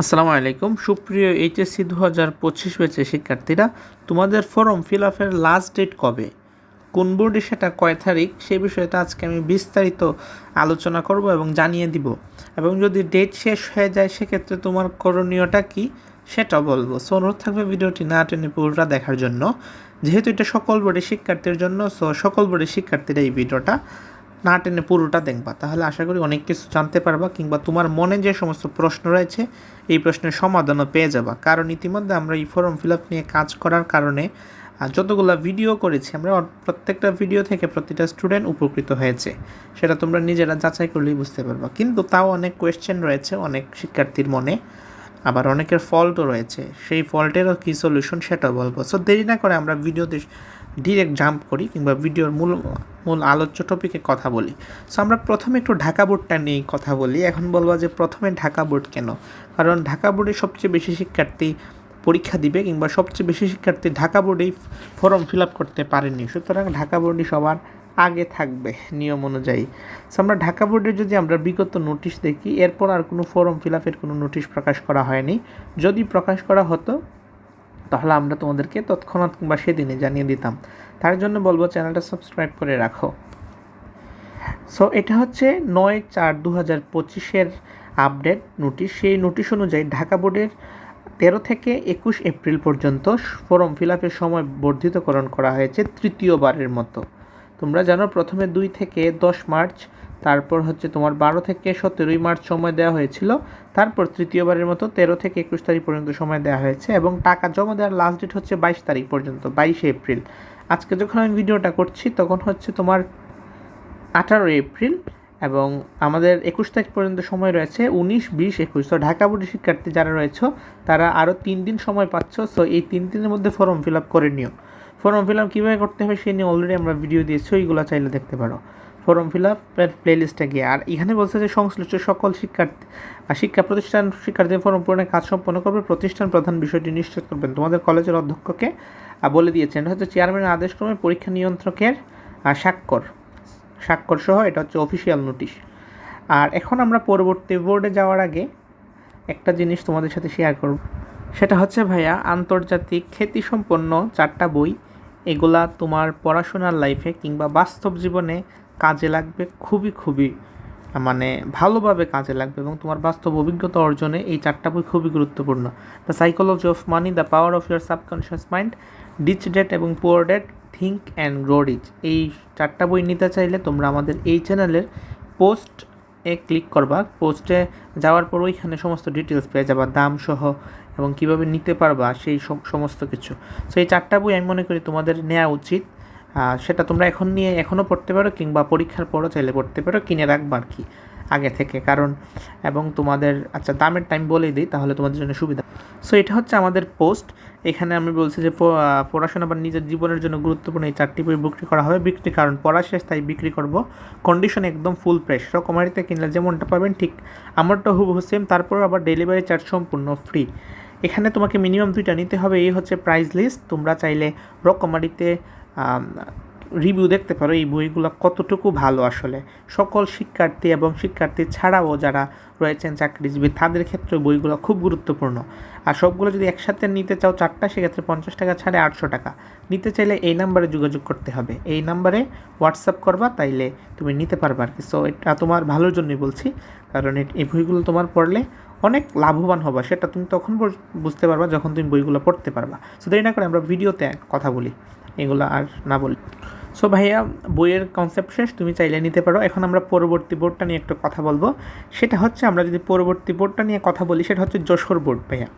আসসালামু আলাইকুম। সুপ্রিয় এইচএসসি দু হাজার পঁচিশ ব্যাচের শিক্ষার্থীরা, তোমাদের ফর্ম ফিল আপের লাস্ট ডেট কবে? কোন বোর্ডে সেটা কয় তারিখ সেই বিষয়টা আজকে আমি বিস্তারিত আলোচনা করব এবং জানিয়ে দিব। এবং যদি ডেট শেষ হয়ে যায়, সেক্ষেত্রে তোমার করণীয়টা কি সেটা বলব। সো অনুরোধ থাকবে ভিডিওটি না টেনে পুরোটা দেখার জন্য। যেহেতু এটা সকল বোর্ডের শিক্ষার্থীর জন্য সো সকল বোর্ডের শিক্ষার্থীরা এই ভিডিওটা না টেনে পুরোটা দেখবা। তাহলে আশা করি অনেক কিছু জানতে পারবা কিংবা তোমার মনে যে সমস্ত প্রশ্ন রয়েছে, এই প্রশ্নের সমাধানও পেয়ে যাবা। কারণ ইতিমধ্যে আমরা এই ফর্ম ফিল আপ নিয়ে কাজ করার কারণে যতগুলো ভিডিও করেছি, আমরা প্রত্যেকটা ভিডিও থেকে প্রতিটা স্টুডেন্ট উপকৃত হয়েছে। সেটা তোমরা নিজেরা যাচাই করলেই বুঝতে পারবা। কিন্তু তাও অনেক কোয়েশ্চেন রয়েছে অনেক শিক্ষার্থীর মনে। আবার অনেকের ফল্টও রয়েছে। সেই ফল্টেরও কী সলিউশন সেটাও বলব। সো দেরি না করে আমরা ভিডিওতে ডিরেক্ট জাম্প করি কিংবা ভিডিওর মূল মূল আলোচ্য টপিকে কথা বলি। সো আমরা প্রথমে একটু ঢাকা বোর্ডটা নিয়েই কথা বলি। এখন বলব যে প্রথমে ঢাকা বোর্ড কেন? কারণ ঢাকা বোর্ডে সবচেয়ে বেশি শিক্ষার্থী পরীক্ষা দিবে কিংবা সবচেয়ে বেশি শিক্ষার্থী ঢাকা বোর্ডেই ফর্ম ফিল আপ করতে পারেনি। সুতরাং ঢাকা বোর্ডই সবার আগে থাকবে নিয়ম অনুযায়ী। সো আমরা ঢাকা বোর্ডে যদি আমরা বিগত নোটিশ দেখি, এরপর আর কোনো ফর্ম ফিল আপের কোনো নোটিশ প্রকাশ করা হয়নি। যদি প্রকাশ করা হতো তাহলে আমরা তোমাদেরকে তৎক্ষণাৎ কিংবা সেদিনে জানিয়ে দিতাম। তার জন্য বলব চ্যানেলটা সাবস্ক্রাইব করে রাখো। সো এটা হচ্ছে নয় চার দু হাজার পঁচিশের আপডেট নোটিশ। সেই নোটিশ অনুযায়ী ঢাকা বোর্ডের তেরো থেকে একুশ এপ্রিল পর্যন্ত ফর্ম ফিল আপের সময় বর্ধিতকরণ করা হয়েছে তৃতীয়বারের মতো। তোমরা জানো প্রথমে দুই থেকে দশ মার্চ তারপর হচ্ছে তোমার বারো থেকে সতেরোই মার্চ সময় দেওয়া হয়েছিল। তারপর তৃতীয়বারের মতো তেরো থেকে একুশ তারিখ পর্যন্ত সময় দেওয়া হয়েছে এবং টাকা জমা দেওয়ার লাস্ট ডেট হচ্ছে বাইশ তারিখ পর্যন্ত, বাইশে এপ্রিল। আজকে যখন আমি ভিডিওটা করছি, তখন হচ্ছে তোমার আঠারোই এপ্রিল এবং আমাদের একুশ তারিখ পর্যন্ত সময় রয়েছে উনিশ, বিশ, একুশ। তো ঢাকা বোর্ডের শিক্ষার্থী যারা রয়েছে, তারা আরও তিন দিন সময় পাচ্ছ সো এই তিন দিনের মধ্যে ফর্ম ফিল আপ করে নিও। ফর্ম ফিল আপ কীভাবে করতে হবে, সে নিয়ে অলরেডি আমরা ভিডিও দিয়েছি, ওইগুলো চাইলে দেখতে পারো। ফর্ম ফিল আপের প্লেলিস্টে গিয়ে। আর এখানে বলছে যে সংশ্লিষ্ট সকল শিক্ষার্থী শিক্ষা প্রতিষ্ঠান শিক্ষার্থী ফর্ম পূরণের কাজ সম্পন্ন করবে। প্রতিষ্ঠান প্রধান বিষয়টি নিশ্চিত করবেন। তোমাদের কলেজের অধ্যক্ষকে বলে দিয়েছেন। এটা হচ্ছে চেয়ারম্যানের আদেশক্রমে পরীক্ষা নিয়ন্ত্রকের স্বাক্ষর। স্বাক্ষর সহ এটা হচ্ছে অফিসিয়াল নোটিশ আর এখন আমরা পরবর্তী বোর্ডে যাওয়ার আগে একটা জিনিস তোমাদের সাথে শেয়ার করব। সেটা হচ্ছে, ভাইয়া, আন্তর্জাতিক খ্যাতিসম্পন্ন চারটা বই। এগুলা তোমার পড়াশোনার লাইফে কিংবা বাস্তব জীবনে কাজে লাগবে, খুবই খুবই মানে ভালোভাবে কাজে লাগবে এবং তোমার বাস্তব অভিজ্ঞতা অর্জনে এই চারটা বই খুবই গুরুত্বপূর্ণ। The psychology of money the power of your subconscious mind rich dad এবং poor dad think and grow rich এই চারটা বই নিতে চাইলে তোমরা আমাদের এই চ্যানেলের পোস্ট এ ক্লিক করবা। পোস্টে যাওয়ার পর ওইখানে সমস্ত ডিটেলস পেয়ে যাবা, দাম সহ এবং কীভাবে নিতে পারবা, সেই সমস্ত কিছু। সো এই চারটা বই আমি মনে করি তোমাদের নেওয়া উচিত। সেটা তোমরা এখন নিয়ে এখনও পড়তে পারো কিংবা পরীক্ষার পরও চাইলে পড়তে পারো, কিনে রাখব আর কি, আগে থেকে। কারণ, এবং তোমাদের আচ্ছা দামের টাইম বলেই দিই, তাহলে তোমাদের জন্য সুবিধা। সো এটা হচ্ছে আমাদের পোস্ট এখানে আমি বলছি যে পড়াশোনা বা নিজের জীবনের জন্য গুরুত্বপূর্ণ এই চারটি বই বিক্রি করা হবে। বিক্রি, কারণ পড়া শেষ, তাই বিক্রি করব। কন্ডিশন একদম ফুল প্রেস রকমারিতে কিনলে যেমনটা পাবেন, ঠিক আমারটা হুবহু সেম তারপর আবার ডেলিভারি চার্জ সম্পূর্ণ ফ্রি এখানে তোমাকে মিনিমাম দুইটা নিতে হবে। এই হচ্ছে প্রাইস লিস্ট তোমরা চাইলে রকমারিতে রিভিউ দেখতে পারো এই বইগুলো কতটুকু ভালো আসলে। সকল শিক্ষার্থী এবং শিক্ষার্থী ছাড়াও যারা রয়েছেন চাকরিজীবী, তাদের ক্ষেত্রে বইগুলো খুব গুরুত্বপূর্ণ। আর সবগুলো যদি একসাথে নিতে চাও চারটা, সেক্ষেত্রে পঞ্চাশ টাকা ছাড়ে আটশো টাকা। নিতে চাইলে এই নাম্বারে যোগাযোগ করতে হবে। এই নাম্বারে হোয়াটসঅ্যাপ করবা, তাইলে তুমি নিতে পারবা আর কি। সো এটা তোমার ভালোর জন্যই বলছি। কারণ এই বইগুলো তোমার পড়লে অনেক লাভবান হবা, সেটা তুমি তখন বুঝতে পারবা যখন তুমি বইগুলো পড়তে পারবা। সো দেরি না করে আমরা ভিডিওতে কথা বলি। এগুলো আর না বলি। সো ভাইয়া, বইয়ের কনসেপ্ট শেষ তুমি চাইলে নিতে পারো। এখন আমরা পরবর্তী বোর্ডটা নিয়ে একটু কথা বলব। সেটা হচ্ছে, আমরা যদি পরবর্তী বোর্ডটা নিয়ে কথা বলি, সেটা হচ্ছে যশোর বোর্ড ভাইয়া।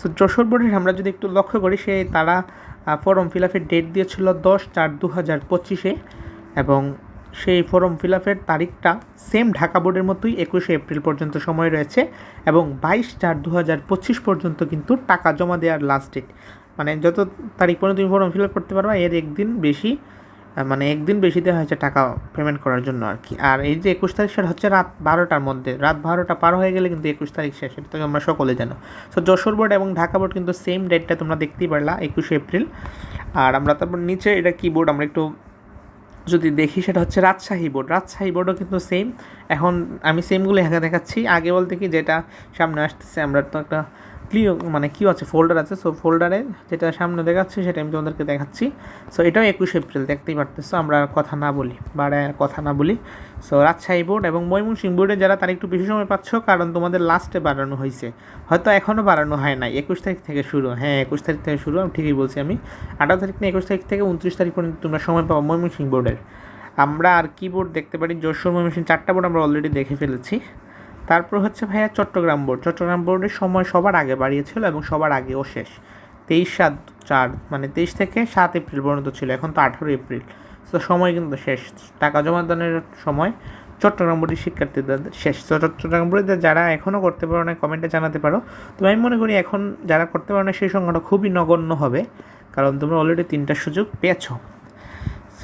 সো যশোর বোর্ডের আমরা যদি একটু লক্ষ্য করি, সে তারা ফর্ম ফিল আপের ডেট দিয়েছিল দশ চার দু হাজার পঁচিশে এবং সেই ফর্ম ফিল আপের তারিখটা সেম ঢাকা বোর্ডের মতোই একুশে এপ্রিল পর্যন্ত সময় রয়েছে এবং বাইশ চার দু হাজার পঁচিশ পর্যন্ত কিন্তু টাকা জমা দেওয়ার লাস্ট ডেট মানে যত তারিখ পর্যন্ত তুমি ফর্ম ফিল আপ করতে পারবা, এর একদিন বেশি মানে একদিন বেশি দেওয়া হয়েছে টাকা পেমেন্ট করার জন্য আর কি আর এই যে একুশ তারিখ সেটা হচ্ছে রাত বারোটার মধ্যে। রাত বারোটা পার হয়ে গেলে কিন্তু একুশ তারিখ শেষ, এটা তো আমরা সকলে জানো। সো যশোর বোর্ড এবং ঢাকা বোর্ড কিন্তু সেম ডেটটা তোমরা দেখতেই পারলা, একুশে এপ্রিল। আর আমরা তারপর নিচে এটা কি বোর্ড আমরা একটু যদি দেখি সেটা হচ্ছে রাজশাহী বোর্ড রাজশাহী বোর্ডও কিন্তু সেম এখন আমি সেমগুলো একা দেখাচ্ছি। আগে বলতে কি, যেটা সামনে আসতেছে, আমরা তো একটা ক্লিও মানে কী আছে? ফোল্ডার আছে। সো ফোল্ডারে যেটা সামনে দেখাচ্ছি, সেটা আমি তোমাদেরকে দেখাচ্ছি। সো এটাও একুশ এপ্রিল দেখতেই পারতেছো, আমরা কথা না বলি আর কথা না বলি। সো রাজশাহী বোর্ড এবং ময়মনসিংহ বোর্ডে যারা তারা একটু বেশি সময় পাচ্ছ, কারণ তোমাদের লাস্টে বাড়ানো হয়েছে। হয়তো এখনও বাড়ানো হয় নাই, একুশ তারিখ থেকে শুরু। হ্যাঁ একুশ তারিখ থেকে শুরু, আমি ঠিকই বলছি আমি। আঠারো তারিখ না একুশ তারিখ থেকে উনত্রিশ তারিখ পর্যন্ত তোমরা সময় পাবো ময়মনসিংহ বোর্ডের। আমরা আর কি বোর্ড দেখতে পারি? যশোর ময়মনসিংহ, চারটা বোর্ড আমরা অলরেডি দেখে ফেলেছি। তারপর হচ্ছে ভাইয়া চট্টগ্রাম বোর্ড চট্টগ্রাম বোর্ডের সময় সবার আগে বাড়িয়েছিল এবং সবার আগেও শেষ। তেইশ সাত চার মানে তেইশ থেকে সাত এপ্রিল পর্যন্ত ছিল, এখন তো আঠারো এপ্রিল। তো সময় কিন্তু শেষ। টাকা জমা দানের সময় চট্টগ্রাম বোর্ডের শিক্ষার্থীদের শেষ। তো চট্টগ্রাম বোর্ডে যারা এখনও করতে পারো না কমেন্টে জানাতে পারো। তো আমি মনে করি এখন যারা করতে পারো না, সেই সংখ্যাটা খুবই নগণ্য হবে। কারণ তোমরা অলরেডি তিনটা সুযোগ পেয়েছ।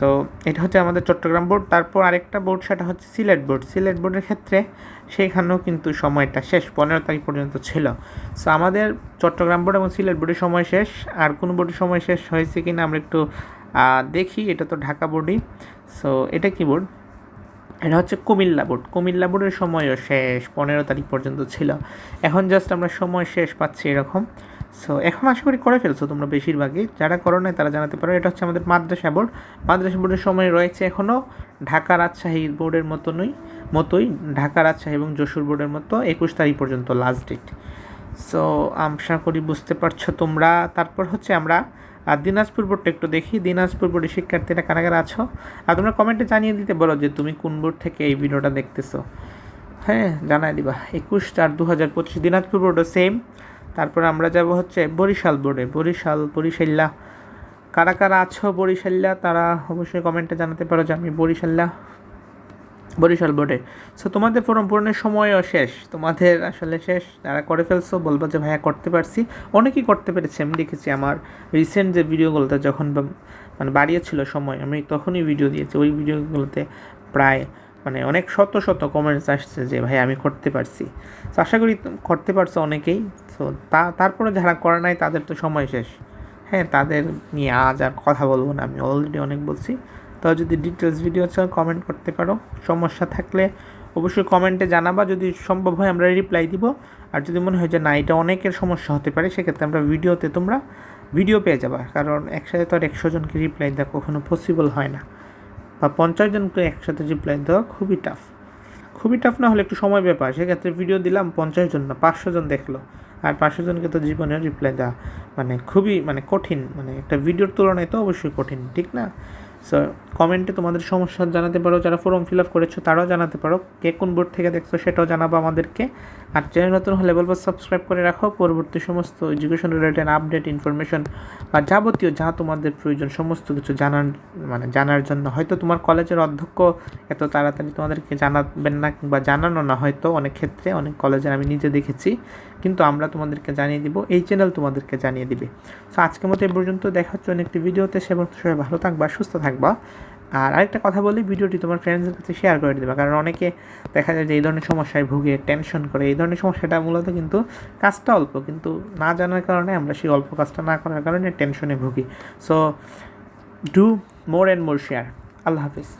সো এটা হচ্ছে আমাদের চট্টগ্রাম বোর্ড তারপর আরেকটা বোর্ড সেটা হচ্ছে সিলেট বোর্ড সিলেট বোর্ডের ক্ষেত্রে সেইখানেও কিন্তু সময়টা শেষ। পনেরো তারিখ পর্যন্ত ছিল। সো আমাদের চট্টগ্রাম বোর্ড এবং সিলেট বোর্ডের সময় শেষ। আর কোন বোর্ডের সময় শেষ হয়েছে কি না আমরা একটু দেখি। এটা তো ঢাকা বোর্ডই সো এটা কি বোর্ড এটা হচ্ছে কুমিল্লা বোর্ড কুমিল্লা বোর্ডের সময়ও শেষ। পনেরো তারিখ পর্যন্ত ছিল। এখন জাস্ট আমরা সময় শেষ পাচ্ছি এরকম। সো এখন আশা করি করে ফেলছো তোমরা বেশিরভাগই। যারা করো নাই তারা জানাতে পারো, এটা হচ্ছে আমাদের মাদ্রাসা বোর্ড। মাদ্রাসা বোর্ডের সময় রয়েছে এখনও ঢাকা রাজশাহী বোর্ডের মতনই, মতোই ঢাকা, রাজশাহী এবং যশোর বোর্ডের মতো একুশ তারিখ পর্যন্ত লাস্ট ডেট সো আশা করি বুঝতে পারছ তোমরা। তারপর হচ্ছে আমরা আর দিনাজপুর বোর্ডটা একটু দেখি। দিনাজপুর বোর্ডের শিক্ষার্থীরা কারা কারা আছো? আর তোমরা কমেন্টে জানিয়ে দিতে বলো যে তুমি কোন বোর্ড থেকে এই ভিডিওটা দেখতেছো। হ্যাঁ জানাই দিবা। একুশ চার দু হাজার পঁচিশ, দিনাজপুর বোর্ডও সেম তারপর আমরা যাব হচ্ছে বরিশাল বোর্ডে। বরিশাল, বরিশাল্লা। কারা কারা আছো বরিশাল্লা, তারা অবশ্যই কমেন্টে জানাতে পারো যে আমি বরিশাল্লা, বরিশাল বোর্ডে। সো তোমাদের ফর্ম পূরণের সময়ও শেষ। তোমাদের আসলে শেষ। যারা করে ফেলছো, বলব যে ভাইয়া করতে পারছি। অনেকেই করতে পেরেছে, আমি দেখেছি আমার রিসেন্ট যে ভিডিওগুলোতে যখন মানে বাড়িয়েছিল সময়, আমি তখনই ভিডিও দিয়েছি। ওই ভিডিওগুলোতে প্রায় মানে অনেক শত শত কমেন্টস আসছে যে, ভাই, আমি করতে পারছি। তো আশা করি করতে পারছ অনেকেই। তো তা, তারপরে যারা করে নাই, তাদের তো সময় শেষ। হ্যাঁ তাদের নিয়ে আজ আর কথা বলব না, আমি অলরেডি অনেক বলছি। তো যদি ডিটেলস ভিডিও চাও কমেন্ট করতে পারো, সমস্যা থাকলে অবশ্যই কমেন্টে জানাবা। যদি সম্ভব হয়, আমরা রিপ্লাই দিব। আর যদি মনে হয় যে, না, এটা অনেকের সমস্যা হতে পারে, সেক্ষেত্রে আমরা ভিডিওতে তোমরা ভিডিও পেয়ে যাবা। কারণ একসাথে তো আর একশো জনকে রিপ্লাই দেওয়া কখনো পসিবল হয় না। বা পঞ্চাশ জনকে একসাথে রিপ্লাই দেওয়া, খুবই টাফ খুবই টাফ না হলে একটু সময় ব্যাপার সেক্ষেত্রে ভিডিও দিলাম, পঞ্চাশ জন না, পাঁচশো জন দেখল। আর পাঁচশো জনকে তো জীবনে রিপ্লাই দেওয়া মানে খুবই মানে কঠিন। মানে একটা ভিডিওর তুলনায় তো অবশ্যই কঠিন, ঠিক না? কমেন্টে তোমাদের সমস্যা জানাতে পারো, যারা ফর্ম ফিল আপ করেছ তারাও জানাতে পারো। কে কোন বোর্ড থেকে দেখছ সেটাও জানাব আমাদেরকে। আর চ্যানেল নতুন হলে বলব সাবস্ক্রাইব করে রাখো, পরবর্তী সমস্ত এডুকেশন রিলেটেড আপডেট ইনফরমেশন বা যাবতীয় যা তোমাদের প্রয়োজন, সমস্ত কিছু জানার মানে জানার জন্য। হয়তো তোমার কলেজের অধ্যক্ষ এত তাড়াতাড়ি তোমাদেরকে জানাবেন না কিংবা জানানো না, হয়তো অনেক ক্ষেত্রে, অনেক কলেজের আমি নিজে দেখেছি। কিন্তু আমরা তোমাদেরকে জানিয়ে দিব, এই চ্যানেল তোমাদেরকে জানিয়ে দিবে। সো আজকের মতো এই পর্যন্ত, দেখা হচ্ছে অনেকটি ভিডিওতে সে সবাই ভালো থাকবা, সুস্থ থাকবা। আর আরেকটা কথা বলি, ভিডিওটি তোমার ফ্রেন্ডসদের কাছে শেয়ার করে দেবে। কারণ অনেকে দেখা যায় যে এই ধরনের সমস্যায় ভুগে টেনশন করে, এই ধরনের সমস্যাটা মূলত কিন্তু কাজটা অল্প। কিন্তু না জানার কারণে আমরা সেই অল্প কাজটা না করার কারণে টেনশনে ভুগি। So do more and more share Allah Hafiz.